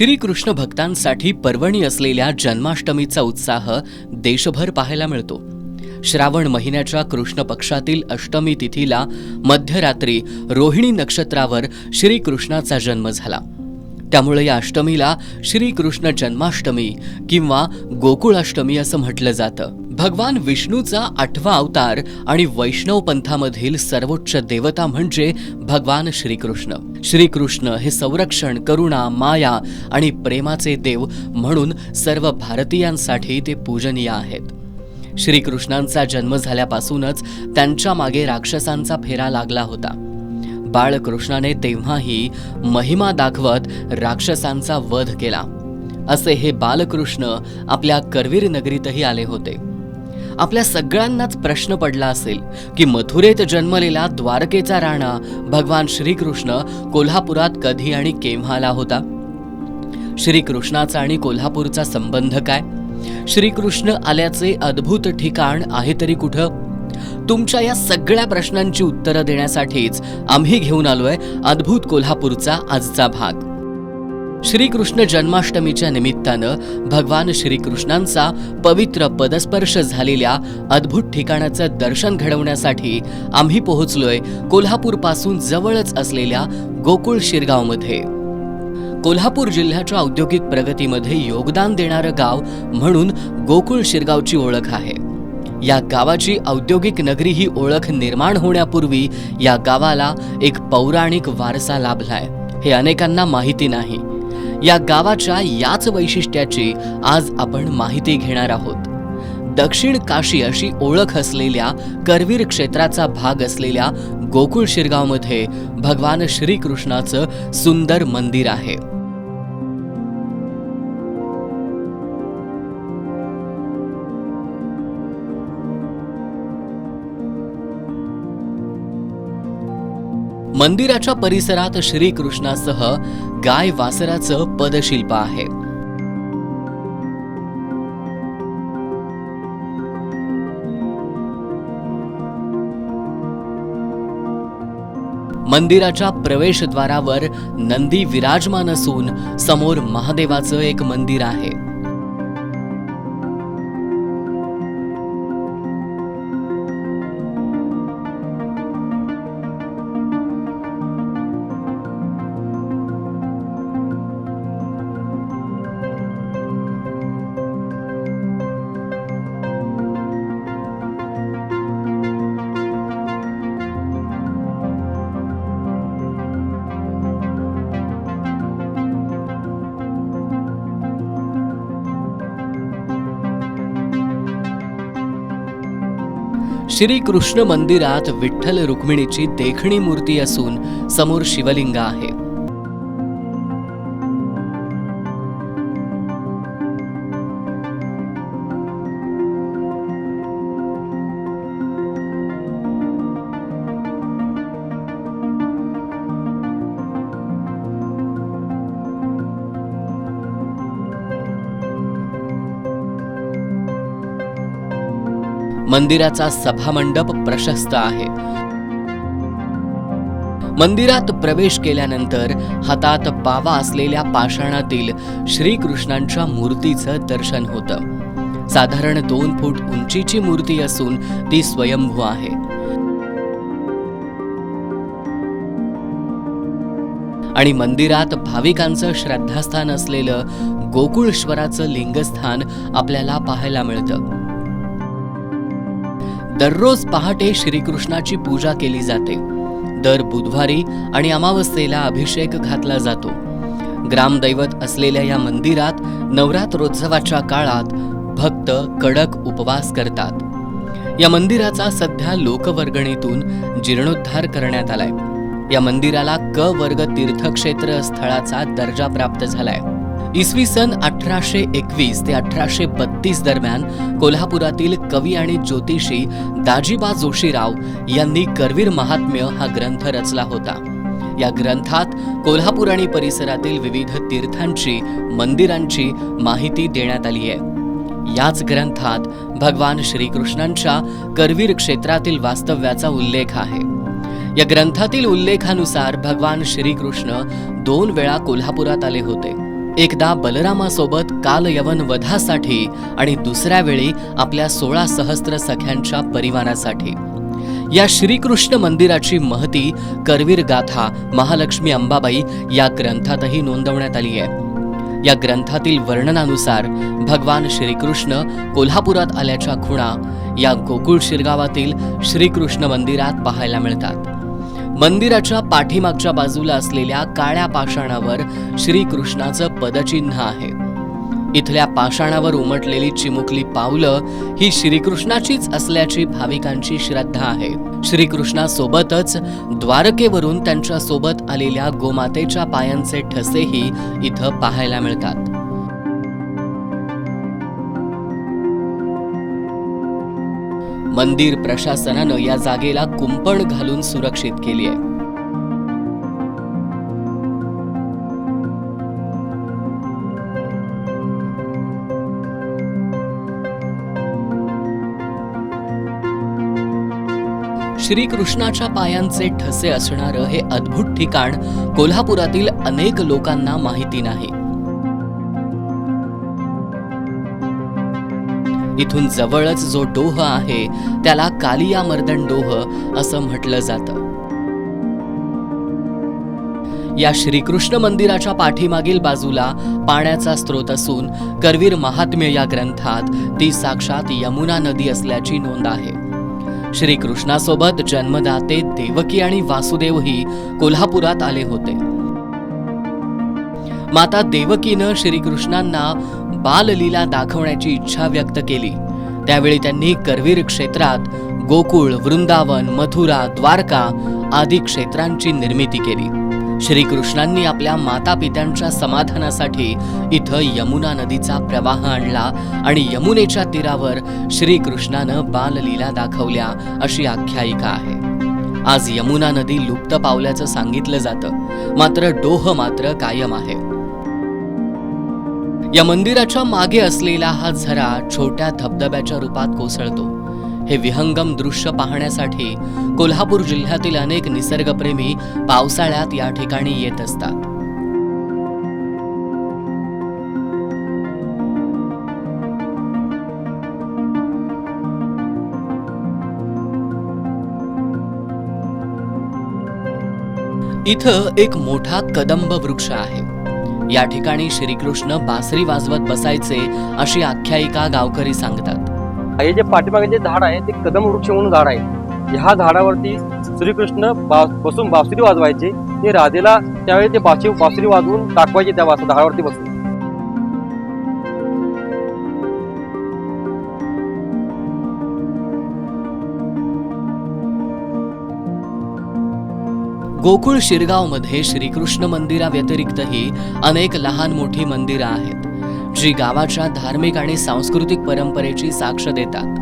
श्रीकृष्ण भक्तांसाठी पर्वणी असलेल्या जन्माष्टमीचा उत्साह देशभर पाहायला मिळतो. श्रावण महिन्याच्या कृष्ण पक्षातील अष्टमी तिथीला मध्यरात्री रोहिणी नक्षत्रावर श्रीकृष्णाचा जन्म झाला. त्यामुळे या अष्टमीला श्रीकृष्ण जन्माष्टमी किंवा गोकुळाष्टमी असं म्हटलं जातं. भगवान विष्णूचा आठवा अवतार आणि वैष्णव पंथामधील सर्वोच्च देवता म्हणजे भगवान श्रीकृष्ण. श्रीकृष्ण हे संरक्षण करुणा माया आणि प्रेमाचे देव म्हणून सर्व भारतीयांसाठी ते पूजनीय आहेत. श्रीकृष्णांचा जन्म झाल्यापासूनच त्यांच्या मागे राक्षसांचा फेरा लागला होता. बाळकृष्णाने तेव्हाही महिमा दाखवत राक्षसांचा वध केला. असे हे बालकृष्ण आपल्या करवीर नगरीतही आले होते. आपल्या सगळ्यांनाच प्रश्न पडला असेल की मथुरेत जन्मलेला द्वारकेचा राणा भगवान श्रीकृष्ण कोल्हापुरात कधी आणि केव्हा आला होता? श्रीकृष्णाचा आणि कोल्हापूरचा संबंध काय? श्रीकृष्ण आल्याचे अद्भुत ठिकाण आहे तरी कुठं? तुमच्या या सगळ्या प्रश्नांची उत्तरं देण्यासाठीच आम्ही घेऊन आलोय अद्भुत कोल्हापूरचा आजचा भाग. श्रीकृष्ण जन्माष्टमीच्या निमित्तानं भगवान श्रीकृष्णांचा पवित्र पदस्पर्श झालेल्या अद्भुत ठिकाणाचं दर्शन घडवण्यासाठी आम्ही पोहोचलोय कोल्हापूरपासून जवळच असलेल्या गोकुळ शिरगावमध्ये. कोल्हापूर जिल्ह्याच्या औद्योगिक प्रगतीमध्ये योगदान देणारं गाव म्हणून गोकुळ शिरगावची ओळख आहे. या गावाची औद्योगिक नगरी ही ओळख निर्माण होण्यापूर्वी या गावाला एक पौराणिक वारसा लाभलाय. हे अनेकांना माहिती नाही. या गावाच्या याच वैशिष्ट्याची आज आपण माहिती घेणार आहोत. दक्षिण काशी अशी ओळख असलेल्या करवीर क्षेत्राचा भाग असलेल्या गोकुळ शिरगावमध्ये भगवान श्रीकृष्णाचं सुंदर मंदिर आहे. मंदिराच्या परिसरात श्रीकृष्णासह गाय वासराचं पदशिल्प आहे. मंदिराच्या प्रवेशद्वारावर नंदी विराजमान असून समोर महादेवाचं एक मंदिर आहे. श्रीकृष्ण मंदिरात विठ्ठल रुक्मिणीची देखणी मूर्ती असून समोर शिवलिंग आहे. मंदिराचा सभामंडप प्रशस्त आहे. मंदिरात प्रवेश केल्यानंतर हातात पावा असलेल्या पाषाणातील श्रीकृष्णांच्या मूर्तीचं दर्शन होतं. साधारण दोन फूट उंचीची मूर्ती असून ती स्वयंभू आहे. आणि मंदिरात भाविकांचं श्रद्धास्थान असलेलं गोकुळेश्वराचं लिंगस्थान आपल्याला पाहायला मिळतं. दररोज पहाटे श्रीकृष्णाची पूजा केली जाते. दर बुधवारी आणि अमावस्येला अभिषेक घातला जातो. ग्रामदैवत असलेल्या या मंदिरात नवरात्रोत्सवाच्या काळात भक्त कडक उपवास करतात. या मंदिराचा सध्या लोकवर्गणीतून जीर्णोद्धार करण्यात आलाय. या मंदिराला क वर्ग तीर्थक्षेत्र स्थळाचा दर्जा प्राप्त झालाय. इसवी सन अठराशे एकवीस ते अठराशे बत्तीस दरम्यान कोल्हापुरातील कवी आणि ज्योतिषी दाजीबा जोशीराव यांनी करवीर महात्म्य हा ग्रंथ रचला होता. या ग्रंथात कोल्हापूर आणि परिसरातील विविध तीर्थांची मंदिरांची माहिती देण्यात आली आहे. याच ग्रंथात भगवान श्रीकृष्णांच्या करवीर क्षेत्रातील वास्तव्याचा उल्लेख आहे. या ग्रंथातील उल्लेखानुसार भगवान श्रीकृष्ण दोन वेळा कोल्हापुरात आले होते. एकदा बलरामासोबत कालयवन वधासाठी आणि दुसऱ्या वेळी आपल्या सोळा सहस्त्र सख्यांच्या परिवारासाठी. या श्रीकृष्ण मंदिराची महती करवीर गाथा महालक्ष्मी अंबाबाई या ग्रंथातही नोंदवण्यात आली आहे. या ग्रंथातील वर्णनानुसार भगवान श्रीकृष्ण कोल्हापुरात आल्याच्या खुणा या गोकुळ शिरगावातील श्रीकृष्ण मंदिरात पाहायला मिळतात. मंदिराच्या पाठीमागच्या बाजूला असलेल्या काळ्या पाषाणावर श्रीकृष्णाचं पदचिन्ह आहे. इथल्या पाषाणावर उमटलेली चिमुकली पावलं ही श्रीकृष्णाचीच असल्याची भाविकांची श्रद्धा आहे. श्रीकृष्णासोबतच द्वारकेवरून त्यांच्यासोबत आलेल्या गोमातेच्या पायांचे ठसेही इथं पाहायला मिळतात. मंदिर प्रशासनानं या जागेला कुंपण घालून सुरक्षित केली आहे. श्रीकृष्णाच्या पायांचे ठसे असणारं हे अद्भुत ठिकाण कोल्हापुरातील अनेक लोकांना माहिती नाही. इथून जवळच जो डोह आहे त्याला कालिया मर्दन डोह असं म्हटलं जातं. या श्रीकृष्ण मंदिराच्या पाठीमागील बाजूला पाण्याचा स्रोत असून करवीर महात्म्य या ग्रंथात ती साक्षात यमुना नदी असल्याची नोंद आहे. श्रीकृष्णासोबत जन्मदाते देवकी आणि वासुदेवही कोल्हापुरात आले होते. माता देवकीनं श्रीकृष्णांना बाललीला दाखवण्याची इच्छा व्यक्त केली. त्यावेळी त्यांनी करवीर क्षेत्रात गोकुळ वृंदावन मथुरा द्वारका आदी क्षेत्रांची निर्मिती केली. श्रीकृष्णांनी आपल्या माता पित्यांच्या समाधानासाठी इथं यमुना नदीचा प्रवाह आणला आणि यमुनेच्या तीरावर श्रीकृष्णानं बाललीला दाखवल्या अशी आख्यायिका आहे. आज यमुना नदी लुप्त पावल्याचं सांगितलं जातं. मात्र डोह मात्र कायम आहे. या मंदिराच्या मागे असलेला हा झरा छोट्या धबधब्याच्या रूपात कोसळतो. हे विहंगम दृश्य पाहण्यासाठी कोल्हापूर जिल्ह्यातील अनेक निसर्गप्रेमी पावसाळ्यात या ठिकाणी येत असतात. इथं एक मोठा कदंब वृक्ष आहे. या ठिकाणी श्रीकृष्ण बासरी वाजवत बसायचे अशी आख्यायिका गावकरी सांगतात. हे जे पाठीमागे जे झाड आहे ते कदम वृक्ष म्हणून झाड आहे. ह्या झाडावरती श्रीकृष्ण बसून बासरी वाजवायचे. ते राधेला त्यावेळी ते बाशी बासरी वाजवून दाखवायचे त्या झाडावरती बसून. गोकुळ शिरगावमध्ये श्रीकृष्ण मंदिराव्यतिरिक्तही अनेक लहान मोठी मंदिरं आहेत जी गावाच्या धार्मिक आणि सांस्कृतिक परंपरेची साक्ष देतात.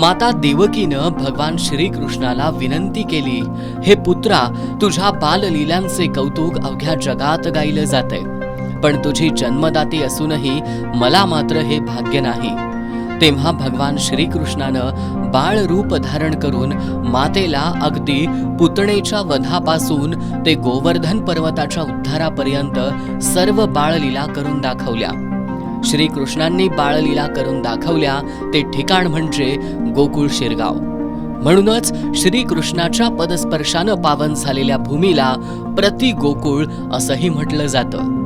माता देवकीनं भगवान श्रीकृष्णाला विनंती केली हे पुत्रा तुझ्या बाललीलांचे कौतुक अवघ्या जगात गायलं जातंय पण तुझी जन्मदाती असूनही मला मात्र हे भाग्य नाही. तेव्हा भगवान श्रीकृष्णानं बाळ रूप धारण करून मातेला अगदी पुतणेच्या वधापासून ते गोवर्धन पर्वताच्या उद्धारापर्यंत सर्व बाळलीला करून दाखवल्या. श्रीकृष्णांनी बाळलीला करून दाखवल्या ते ठिकाण म्हणजे गोकुळ शिरगाव. म्हणूनच श्रीकृष्णाच्या पदस्पर्शानं पावन झालेल्या भूमीला प्रति गोकुळ असंही म्हटलं जातं.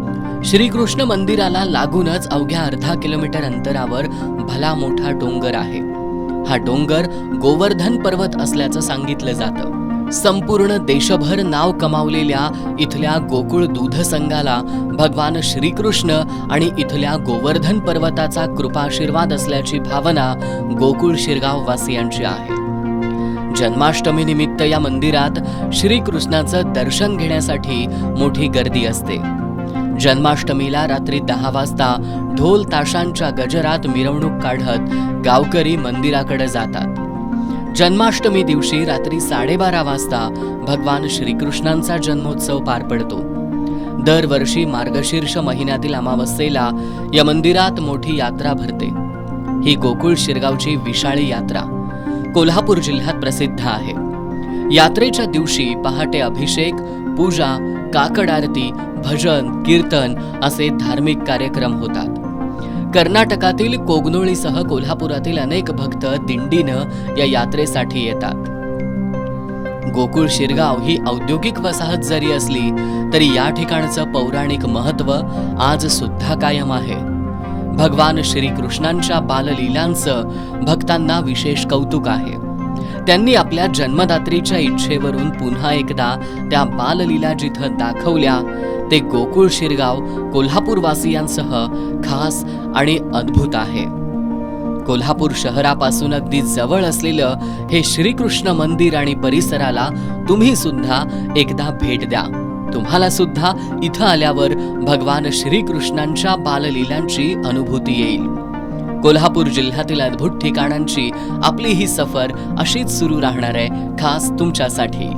श्रीकृष्ण मंदिराला लागूनच अवघ्या अर्धा किलोमीटर अंतरावर भला मोठा डोंगर आहे. हा डोंगर गोवर्धन पर्वत असल्याचं सांगितलं जातं. संपूर्ण देशभर नाव कमावलेल्या इथल्या गोकुळ दूध संघाला भगवान श्रीकृष्ण आणि इथल्या गोवर्धन पर्वताचा कृपाशीर्वाद असल्याची भावना गोकुळ शिरगाव वासियांची आहे. जन्माष्टमी निमित्त या मंदिरात श्रीकृष्णाचं दर्शन घेण्यासाठी मोठी गर्दी असते. जन्माष्टमीला रात्री दहा वाजता ढोल ताशांच्या गजरात मिरवणूक काढत गावकरी मंदिराकडे जातात. जन्माष्टमी दिवशी रात्री साडेबारा वाजता भगवान श्रीकृष्णांचा जन्मोत्सव पार पडतो. दरवर्षी मार्गशीर्ष महिन्यातील अमावस्येला या मंदिरात मोठी यात्रा भरते. ही गोकुळ शिरगावची विशाळी यात्रा कोल्हापूर जिल्ह्यात प्रसिद्ध आहे. यात्रेच्या दिवशी पहाटे अभिषेक पूजा काकड आरती भजन कीर्तन असे धार्मिक कार्यक्रम होतात. कर्नाटकातील कोगनोळीसह कोल्हापुरातील अनेक भक्त दिंडीनं या यात्रेसाठी येतात. गोकुळ शिरगाव ही औद्योगिक वसाहत जरी असली तरी या ठिकाणचं पौराणिक महत्त्व आज सुद्धा कायम आहे. भगवान श्रीकृष्णांच्या बाललीलांचं भक्तांना विशेष कौतुक आहे. त्यांनी आपल्या जन्मदात्रीच्या इच्छेवरून पुन्हा एकदा त्या बाललीला जिथं दाखवल्या ते गोकुळ शिरगाव कोल्हापूरवासियांसह खास आणि अद्भुत आहे. कोल्हापूर शहरापासून अगदी जवळ असलेलं हे श्रीकृष्ण मंदिर आणि परिसराला तुम्ही सुद्धा एकदा भेट द्या. तुम्हाला सुद्धा इथं आल्यावर भगवान श्रीकृष्णांच्या बाललीलांची अनुभूती येईल. कोल्हापूर जिल्ह्यातील अद्भुत ठिकाणांची आपली ही सफर अशीच सुरू राहणार आहे खास तुमच्यासाठी.